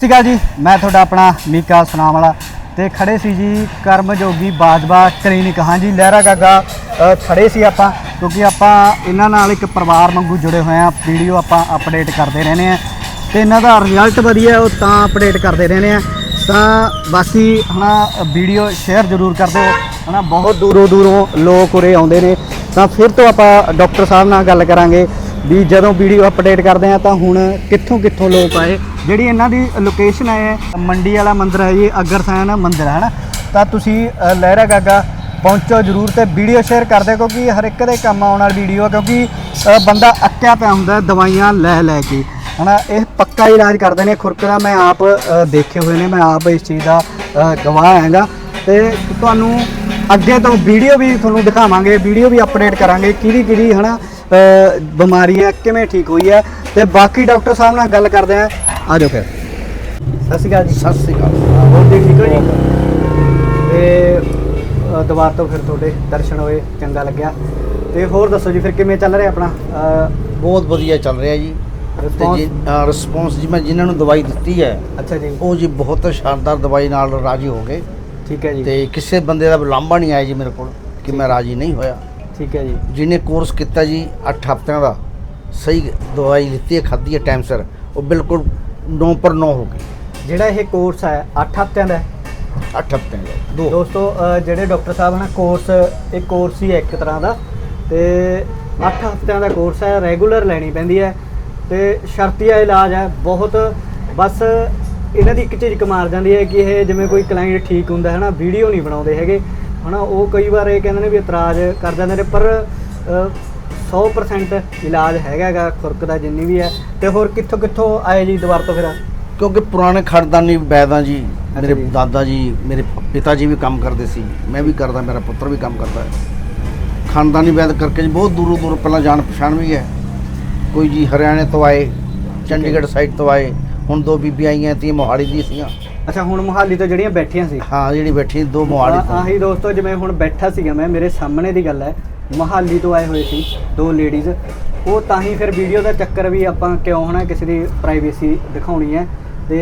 ਸਤਿ ਸ਼੍ਰੀ ਅਕਾਲ ਜੀ। ਮੈਂ ਤੁਹਾਡਾ ਆਪਣਾ ਮੀਕਾ ਸੁਨਾਮ ਵਾਲਾ ਤੇ ਖੜੇ ਸੀ ਜੀ ਕਰਮਯੋਗੀ ਬਾਜਵਾ ਕਲੀਨਿਕ। ਹਾਂਜੀ ਲਹਿਰਾ ਗਾਗਾ ਅ, ਖੜੇ ਸੀ ਆਪਾਂ ਕਿਉਂਕਿ ਆਪਾਂ ਇਹਨਾਂ ਨਾਲ ਇੱਕ ਪਰਿਵਾਰ ਵਾਂਗੂ ਜੁੜੇ ਹੋਏ ਆ ਵੀਡੀਓ ਆਪਾਂ ਅਪਡੇਟ ਕਰਦੇ ਰਹਿੰਦੇ ਆ ਤੇ ਇਹਨਾਂ ਦਾ ਰਿਜ਼ਲਟ ਵਧੀਆ ਉਹ ਤਾਂ ਅਪਡੇਟ ਕਰਦੇ ਰਹਿੰਦੇ ਆ ਤਾਂ ਬਾਕੀ ਹਨਾ ਵੀਡੀਓ ਸ਼ੇਅਰ ਜ਼ਰੂਰ ਕਰ ਦਿਓ। ਹਨਾ ਬਹੁਤ ਦੂਰੋਂ ਦੂਰੋਂ ਲੋਕ ਉਰੇ ਆਉਂਦੇ ਨੇ। ਤਾਂ ਫਿਰ ਤੋਂ ਆਪਾਂ ਡਾਕਟਰ ਸਾਹਿਬ ਨਾਲ ਗੱਲ ਕਰਾਂਗੇ। ਵੀ ਜਦੋਂ ਵੀਡੀਓ ਅਪਡੇਟ ਕਰਦੇ ਆ ਤਾਂ ਹੁਣ ਕਿੱਥੋਂ ਕਿੱਥੋਂ ਲੋਕ ਆਏ? ਜਿਹੜੀ ਇਹਨਾਂ ਦੀ ਲੋਕੇਸ਼ਨ ਹੈ ਮੰਡੀ ਵਾਲਾ ਮੰਦਿਰ ਹੈ ਜੀ ਅਗਰਸੈਨ ਮੰਦਿਰ ਹੈ ਨਾ ਤਾਂ ਤੁਸੀਂ ਲਹਿਰਾ ਗਾਗਾ ਪਹੁੰਚੋ ਜਰੂਰ ਤੇ ਵੀਡੀਓ ਸ਼ੇਅਰ ਕਰ ਦਿਓ ਕਿਉਂਕਿ ਹਰ ਇੱਕ ਦੇ ਕੰਮ ਆਉਣ ਵਾਲੀ ਵੀਡੀਓ ਆ ਕਿਉਂਕਿ ਬੰਦਾ ਅੱਕਿਆ ਪਿਆ ਹੁੰਦਾ ਦਵਾਈਆਂ ਲੈ ਲੈ ਕੇ। ਹਨਾ ਇਹ ਪੱਕਾ ਇਲਾਜ ਕਰਦੇ ਨੇ ਖੁਰਕ ਦਾ ਮੈਂ ਆਪ ਦੇਖੇ ਹੋਏ ਨੇ ਮੈਂ ਆਪ ਇਸ ਚੀਜ਼ ਦਾ ਗਵਾਹ ਹੈਗਾ। ਤੇ ਤੁਹਾਨੂੰ ਅੱਗੇ ਤੋਂ ਵੀਡੀਓ ਵੀ ਤੁਹਾਨੂੰ ਦਿਖਾਵਾਂਗੇ ਵੀਡੀਓ ਵੀ ਅਪਡੇਟ ਕਰਾਂਗੇ ਕਿਹਦੀ ਕਿਹਦੀ ਹਨਾ ਅ, ਬਿਮਾਰੀ ਹੈ ਕਿਵੇਂ ਠੀਕ ਹੋਈ ਹੈ ਤੇ ਬਾਕੀ ਡਾਕਟਰ ਸਾਹਿਬ ਨਾਲ ਗੱਲ ਕਰਦੇ ਆ ਆ ਜਾਓ ਫਿਰ। ਸਤਿ ਸ਼੍ਰੀ ਅਕਾਲ ਜੀ। ਸਤਿ ਸ੍ਰੀ ਅਕਾਲ। ਹੋਰ ਜੀ ਠੀਕ ਹੋ ਜੀ? ਤੇ ਦੁਬਾਰਾ ਤੋਂ ਫਿਰ ਤੁਹਾਡੇ ਦਰਸ਼ਨ ਹੋਏ ਚੰਗਾ ਲੱਗਿਆ। ਤੇ ਹੋਰ ਦੱਸੋ ਜੀ ਫਿਰ ਕਿਵੇਂ ਚੱਲ ਰਿਹਾ ਆਪਣਾ? ਬਹੁਤ ਵਧੀਆ ਚੱਲ ਰਿਹਾ? ਜੀ। ਰਿਸਪੌਂਸ ਜੀ ਮੈਂ ਜਿਨ੍ਹਾਂ ਨੂੰ ਦਵਾਈ ਦਿੱਤੀ ਹੈ ਅੱਛਾ ਜੀ। ਉਹ ਜੀ ਬਹੁਤ ਸ਼ਾਨਦਾਰ ਦਵਾਈ ਨਾਲ ਰਾਜੀ ਹੋ ਗਏ। ਠੀਕ ਹੈ ਜੀ। ਤੇ ਕਿਸੇ ਬੰਦੇ ਦਾ ਲਾਂਭਾ ਨਹੀਂ ਆਇਆ ਜੀ ਮੇਰੇ ਕੋਲ ਕਿ ਮੈਂ ਰਾਜੀ ਨਹੀਂ ਹੋਇਆ। ਠੀਕ ਹੈ ਜੀ। ਜਿਹਨੇ ਕੋਰਸ ਕੀਤਾ ਜੀ 8 ਹਫ਼ਤਿਆਂ ਦਾ ਸਹੀ ਦਵਾਈ ਲਿੱਤੀ ਹੈ ਖਾਧੀ ਹੈ ਟਾਈਮ ਸਿਰ ਉਹ ਬਿਲਕੁਲ 9 ਪਰ 9 ਹੋ ਗਈ ਜਿਹੜਾ ਇਹ ਕੋਰਸ ਹੈ 8 ਹਫ਼ਤਿਆਂ ਦਾ ਹੈ? 8 ਹਫ਼ਤਿਆਂ ਦਾ ਦੋ। ਦੋਸਤੋ ਅ, ਜਿਹੜੇ ਡਾਕਟਰ ਸਾਹਿਬ ਹਨ ਕੋਰਸ ਇਹ ਕੋਰਸ ਹੀ ਹੈ ਇੱਕ ਤਰ੍ਹਾਂ ਦਾ। ਤੇ 8 ਹਫ਼ਤਿਆਂ ਦਾ ਕੋਰਸ ਹੈ ਰੈਗੂਲਰ ਲੈਣੀ ਪੈਂਦੀ ਹੈ। ਤੇ ਸ਼ਰਤੀਆ ਇਲਾਜ ਹੈ ਬਹੁਤ ਬਸ ਇਹਨਾਂ ਦੀ ਇੱਕ ਚੀਜ਼ ਕਮਾਰ ਜਾਂਦੀ ਹੈ ਕਿ ਇਹ ਜਿਵੇਂ ਕੋਈ ਕਲਾਇੰਟ ਠੀਕ ਹੁੰਦਾ ਹੈ ਨਾ ਵੀਡੀਓ ਨਹੀਂ ਬਣਾਉਂਦੇ ਹੈਗੇ। ਹਨਾ ਉਹ ਕਈ ਵਾਰ ਇਹ ਕਹਿੰਦੇ ਨੇ ਵੀ ਇਤਰਾਜ਼ ਕਰ ਜਾਂਦੇ ਨੇ ਪਰ ਅ, 100% ਇਲਾਜ ਹੈਗਾ ਹੈਗਾ ਖੁਰਕ ਦਾ ਜਿੰਨੀ ਵੀ ਹੈ। ਤੇ ਹੋਰ ਕਿੱਥੋਂ ਕਿੱਥੋਂ ਆਏ ਜੀ ਦੁਬਾਰਾ ਤੋਂ ਫਿਰ? ਕਿਉਂਕਿ ਪੁਰਾਣੇ ਖੜਦਾਨੀ ਵੈਦਾਂ ਜੀ ਮੇਰੇ। ਦਾਦਾ ਜੀ ਮੇਰੇ ਪਿਤਾ ਜੀ ਵੀ ਕੰਮ ਕਰਦੇ ਸੀ। ਮੈਂ ਵੀ ਕਰਦਾ ਮੇਰਾ ਪੁੱਤਰ ਵੀ ਕੰਮ ਕਰਦਾ। ਹੈ ਖਾਨਦਾਨੀ ਵੈਦ ਕਰਕੇ ਜੀ ਬਹੁਤ ਦੂਰੋਂ ਦੂਰੋਂ ਪਹਿਲਾਂ ਜਾਣ ਪਛਾਣ ਵੀ ਹੈ। ਕੋਈ ਜੀ ਹਰਿਆਣੇ ਤੋਂ ਆਏ ਚੰਡੀਗੜ੍ਹ ਸਾਈਡ ਤੋਂ ਆਏ ਹੁਣ ਦੋ ਬੀਬੀਆਂ ਆਈਆਂ ਤੀ ਮੋਹਾਲੀ ਦੀ ਸੀਆਂ ਅੱਛਾ ਹੁਣ ਮੁਹਾਲੀ ਤੋਂ ਜਿਹੜੀਆਂ ਬੈਠੀਆਂ ਸੀ। ਹਾਂ ਜਿਹੜੀ ਬੈਠੀ ਦੋ ਮੋਹਾਲੀ ਤੋਂ। ਆਹੀ ਦੋਸਤੋ ਜਿਵੇਂ ਹੁਣ ਬੈਠਾ ਸੀਗਾ ਮੈਂ ਮੇਰੇ ਸਾਹਮਣੇ ਦੀ ਗੱਲ ਹੈ ਮਹਾਲੀ ਤੋਂ ਆਏ ਹੋਏ ਸੀ ਦੋ ਲੇਡੀਜ਼ ਉਹ ਤਾਂ ਹੀ ਫਿਰ ਵੀਡੀਓ ਦਾ ਚੱਕਰ ਵੀ ਆਪਾਂ ਕਿਉਂ ਹਨਾ ਕਿਸੇ ਦੀ ਪ੍ਰਾਈਵੇਸੀ ਦਿਖਾਉਣੀ ਹੈ। ਤੇ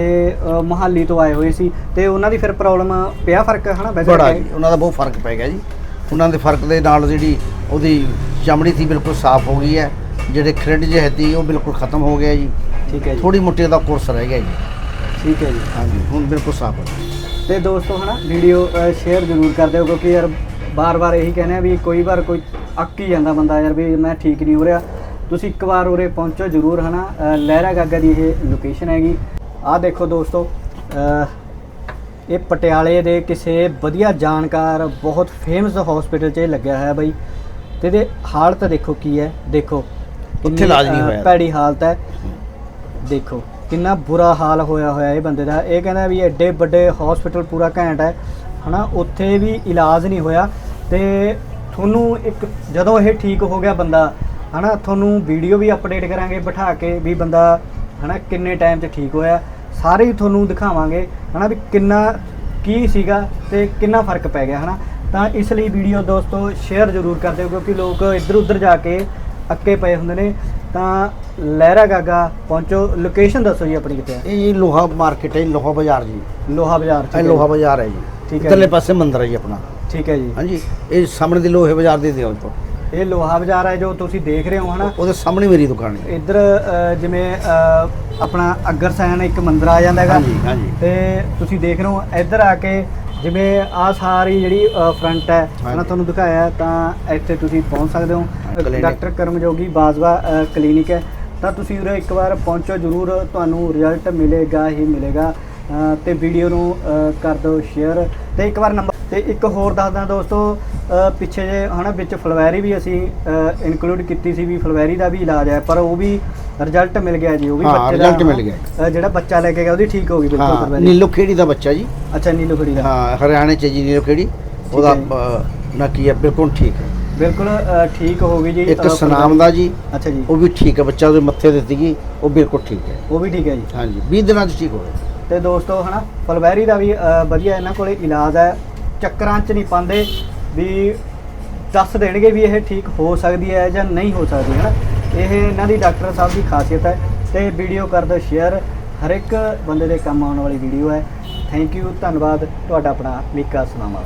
ਮਹਾਲੀ ਤੋਂ ਆਏ ਹੋਏ ਸੀ। ਤੇ ਉਹਨਾਂ ਦੀ ਫਿਰ ਪ੍ਰੋਬਲਮ ਪਿਆ ਫ਼ਰਕ ਹਨਾ ਵੈਸੇ ਬੜਾ ਜੀ ਉਹਨਾਂ ਦਾ ਬਹੁਤ ਫ਼ਰਕ ਪੈ ਗਿਆ ਜੀ। ਉਹਨਾਂ ਦੇ ਫ਼ਰਕ ਦੇ ਨਾਲ ਜਿਹੜੀ ਉਹਦੀ ਚਮੜੀ ਸੀ ਬਿਲਕੁਲ ਸਾਫ਼ ਹੋ ਗਈ ਹੈ। ਜਿਹੜੇ ਖਰਿੰਡ ਜਿਹੇ ਸੀ ਉਹ ਬਿਲਕੁਲ ਖਤਮ ਹੋ ਗਿਆ ਜੀ। ਠੀਕ ਹੈ ਜੀ। ਥੋੜੀ ਮੋਟੀ ਦਾ ਕੋਰਸ ਰਹਿ ਗਿਆ ਜੀ। ਠੀਕ ਹੈ ਜੀ। ਹਾਂਜੀ ਹੁਣ ਬਿਲਕੁਲ ਸਾਫ਼ ਹੋ ਗਿਆ ਤੇ ਦੋਸਤੋ ਹਨਾ ਵੀਡੀਓ ਸ਼ੇਅਰ ਜ਼ਰੂਰ ਕਰ ਦਿਓ ਕਿਉਂਕਿ ਯਾਰ ਬਾਰ-ਬਾਰ ਇਹੀ ਕਹਿੰਦੇ ਆ ਵੀ ਕੋਈ ਵਾਰ ਕੋਈ ਅੱਕ ਹੀ ਜਾਂਦਾ ਬੰਦਾ ਯਾਰ ਵੀ ਮੈਂ ਠੀਕ ਨਹੀਂ ਹੋ ਰਿਹਾ। ਤੁਸੀਂ ਇੱਕ ਵਾਰ ਉਰੇ ਪਹੁੰਚੋ ਜ਼ਰੂਰ ਹਨਾ। ਲਹਿਰਾ ਗਾਗਾ ਦੀ ਇਹ ਲੋਕੇਸ਼ਨ ਹੈਗੀ। ਆਹ ਦੇਖੋ ਦੋਸਤੋ ਇਹ ਪਟਿਆਲੇ ਦੇ ਕਿਸੇ ਵਧੀਆ ਜਾਣਕਾਰ ਬਹੁਤ ਫੇਮਸ ਹਸਪੀਟਲ 'ਚ ਇਹ ਲੱਗਿਆ ਹੋਇਆ ਬਈ। ਤੇ ਇਹਦੇ ਹਾਲਤ ਦੇਖੋ ਕੀ ਹੈ। ਦੇਖੋ ਕਿੰਨੀ, ਇਲਾਜ ਨਹੀਂ ਹੋਇਆ। ਭੈੜੀ ਹਾਲਤ ਹੈ। ਦੇਖੋ ਕਿੰਨਾ ਬੁਰਾ ਹਾਲ ਹੋਇਆ ਹੋਇਆ ਇਹ ਬੰਦੇ ਦਾ। ਇਹ ਕਹਿੰਦਾ ਵੀ ਐਡੇ ਵੱਡੇ ਹਸਪੀਟਲ ਪੂਰਾ ਘੈਂਟ ਹੈ। ਹਨਾ, ਉੱਥੇ ਵੀ ਇਲਾਜ ਨਹੀਂ ਹੋਇਆ। ਤੇ ਤੁਹਾਨੂੰ ਇੱਕ, ਜਦੋਂ ਇਹ ਠੀਕ ਹੋ ਗਿਆ ਬੰਦਾ, ਹਨਾ, ਤੁਹਾਨੂੰ ਵੀਡੀਓ ਵੀ ਅਪਡੇਟ ਕਰਾਂਗੇ, ਬਿਠਾ ਕੇ ਵੀ ਬੰਦਾ, ਹਨਾ, ਕਿੰਨੇ ਟਾਈਮ 'ਚ ਠੀਕ ਹੋਇਆ। ਸਾਰੇ ਹੀ ਤੁਹਾਨੂੰ ਦਿਖਾਵਾਂਗੇ, ਹਨਾ, ਵੀ ਕਿੰਨਾ, ਕੀ ਸੀਗਾ ਤੇ ਕਿੰਨਾ ਫ਼ਰਕ ਪੈ ਗਿਆ, ਹਨਾ। ਤਾਂ ਇਸ ਲਈ ਵੀਡੀਓ ਦੋਸਤੋ ਸ਼ੇਅਰ ਜ਼ਰੂਰ ਕਰ ਦਿਓ, ਕਿਉਂਕਿ ਲੋਕ ਇੱਧਰ ਉੱਧਰ ਜਾ ਕੇ ਅੱਕੇ ਪਏ ਹੁੰਦੇ ਨੇ। ਤਾਂ ਲਹਿਰਾ ਗਾਗਾ ਪਹੁੰਚੋ। ਲੋਕੇਸ਼ਨ ਦੱਸੋ ਜੀ ਆਪਣੀ ਕਿੱਥੇ ਹੈ ਇਹ ਜੀ ਲੋਹਾ ਮਾਰਕੀਟ ਹੈ ਜੀ, ਲੋਹਾ ਬਾਜ਼ਾਰ ਜੀ। ਲੋਹਾ ਬਾਜ਼ਾਰ ਠੀਕ ਇਹ ਹੈ ਲੋਹਾ। ਬਾਜ਼ਾਰ ਹੈ ਜੀ। ਠੀਕ ਹੈ ਇੱਧਰਲੇ ਜੀ। ਪਾਸੇ ਮੰਦਿਰ ਹੈ ਜੀ ਆਪਣਾ। ਠੀਕ ਹੈ ਜੀ। ਹਾਂਜੀ ਇਹ ਸਾਹਮਣੇ ਦੀ ਲੋਹੇ ਬਾਜ਼ਾਰ ਦੇ ਦਿਓ ਤੋਂ ਇਹ ਲੋਹਾ ਬਾਜ਼ਾਰ ਹੈ ਜੋ ਤੁਸੀਂ ਦੇਖ ਰਹੇ ਹੋ ਹਨਾ? ਉਹਦੇ ਸਾਹਮਣੇ ਮੇਰੀ ਦੁਕਾਨ ਹੈ। ਇੱਧਰ ਅ, ਜਿਵੇਂ ਅ, ਆਪਣਾ ਅਗਰਸੈਨ ਇੱਕ ਮੰਦਿਰ ਆ ਜਾਂਦਾ ਹੈਗਾ। ਹਾਂਜੀ ਹਾਂਜੀ। ਤੇ ਤੁਸੀਂ ਦੇਖ ਰਹੇ ਹੋ ਇੱਧਰ ਆ ਕੇ ਜਿਵੇਂ ਆ ਸਾਰੀ ਜਿਹੜੀ ਫਰੰਟ ਹੈ ਹਨਾ ਹਾਂਜੀ। ਤੁਹਾਨੂੰ ਦਿਖਾਇਆ ਹੈ, ਤਾਂ ਇੱਥੇ ਤੁਸੀਂ ਪਹੁੰਚ ਸਕਦੇ ਹੋ। ਡਾਕਟਰ ਕਰਮਯੋਗੀ ਬਾਜਵਾ ਕਲੀਨਿਕ ਹੈ। ਤਾਂ ਤੁਸੀਂ ਉਰੇ ਇੱਕ ਵਾਰ ਪਹੁੰਚੋ ਜ਼ਰੂਰ ਤੁਹਾਨੂੰ ਰਿਜ਼ਲਟ ਮਿਲੇਗਾ ਹੀ ਮਿਲੇਗਾ। ਅ, ਤੇ ਵੀਡੀਓ ਨੂੰ ਅ, ਕਰ ਦਿਓ ਸ਼ੇਅਰ ਤੇ ਇੱਕ ਵਾਰ ਨੰਬਰ ਤੇ ਇੱਕ ਹੋਰ ਦੱਸਦਾ ਦੋਸਤੋ ਅ, ਪਿੱਛੇ ਜੇ ਹਨਾ ਵਿੱਚ ਫਲਵੈਰੀ ਵੀ ਅਸੀਂ ਇਨਕਲੂਡ ਕੀਤੀ ਸੀ ਵੀ ਫਲਵੈਰੀ ਦਾ ਵੀ ਇਲਾਜ ਹੈ ਪਰ ਉਹ ਵੀ ਰਿਜ਼ਲਟ ਮਿਲ ਗਿਆ ਜੀ ਉਹ ਵੀ ਹਾਂ, ਬੱਚੇ ਦਾ result ਮਿਲ ਗਿਆ। ਅ, ਜਿਹੜਾ ਬੱਚਾ ਲੈ ਕੇ ਗਿਆ ਉਹਦੀ ਠੀਕ ਹੋ ਗਈ ਬਿਲਕੁਲ ਹਾਂ ਫਲਵੈਰੀ। ਨੀਲੋ ਖੇੜੀ ਦਾ ਬੱਚਾ ਜੀ। ਅੱਛਾ ਨੀਲੂ ਖੜੀ ਦਾ। ਹਾਂ ਹਰਿਆਣੇ ਚ ਜੀ ਨੀਲੋ ਖੇੜੀ। ਉਹਦਾ ਹੈ। ਅ, ਨਾ ਕੀ ਹੈ ਬਿਲਕੁਲ ਠੀਕ ਹੈ। ਬਿਲਕੁਲ ਅ, ਠੀਕ ਹੋ ਗਈ ਜੀ ਇੱਕ ਅ, ਸਨਾਮ ਦਾ ਜੀ ਅੱਛਾ ਜੀ। ਉਹ ਵੀ ਠੀਕ ਹੈ ਬੱਚਾ ਉਹਦੇ ਮੱਥੇ ਤੇ ਸੀਗੀ ਉਹ ਬਿਲਕੁਲ ਠੀਕ ਹੈ। ਉਹ ਵੀ ਠੀਕ ਹੈ ਜੀ। ਹਾਂਜੀ 20 ਦਿਨਾਂ ਚ ਠੀਕ ਹੋ ਗਿਆ। ਤੇ ਦੋਸਤੋ ਹਨਾ ਫਲਵੈਰੀ ਦਾ ਵੀ ਅ, ਵਧੀਆ ਇਹਨਾਂ ਕੋਲੇ ਇਲਾਜ ਹੈ। ਚੱਕਰਾਂ 'ਚ ਨਹੀਂ ਪਾਉਂਦੇ ਵੀ ਦੱਸ ਦੇਣਗੇ ਵੀ ਇਹ ਠੀਕ ਹੋ ਸਕਦੀ ਹੈ ਜਾਂ ਨਹੀਂ ਹੋ ਸਕਦੀ ਹੈ ਨਾ ਇਹ ਇਹਨਾਂ ਦੀ ਡਾਕਟਰ ਸਾਹਿਬ ਦੀ ਖਾਸੀਅਤ ਹੈ ਤੇ ਵੀਡੀਓ ਕਰ ਦਿਓ ਸ਼ੇਅਰ। ਹਰ ਇੱਕ ਬੰਦੇ ਦੇ ਕੰਮ ਆਉਣ ਵਾਲੀ ਵੀਡੀਓ ਹੈ। ਥੈਂਕ ਯੂ ਧੰਨਵਾਦ। ਤੁਹਾਡਾ ਆਪਣਾ ਮੀਕਾ ਸੁਨਾਮਾ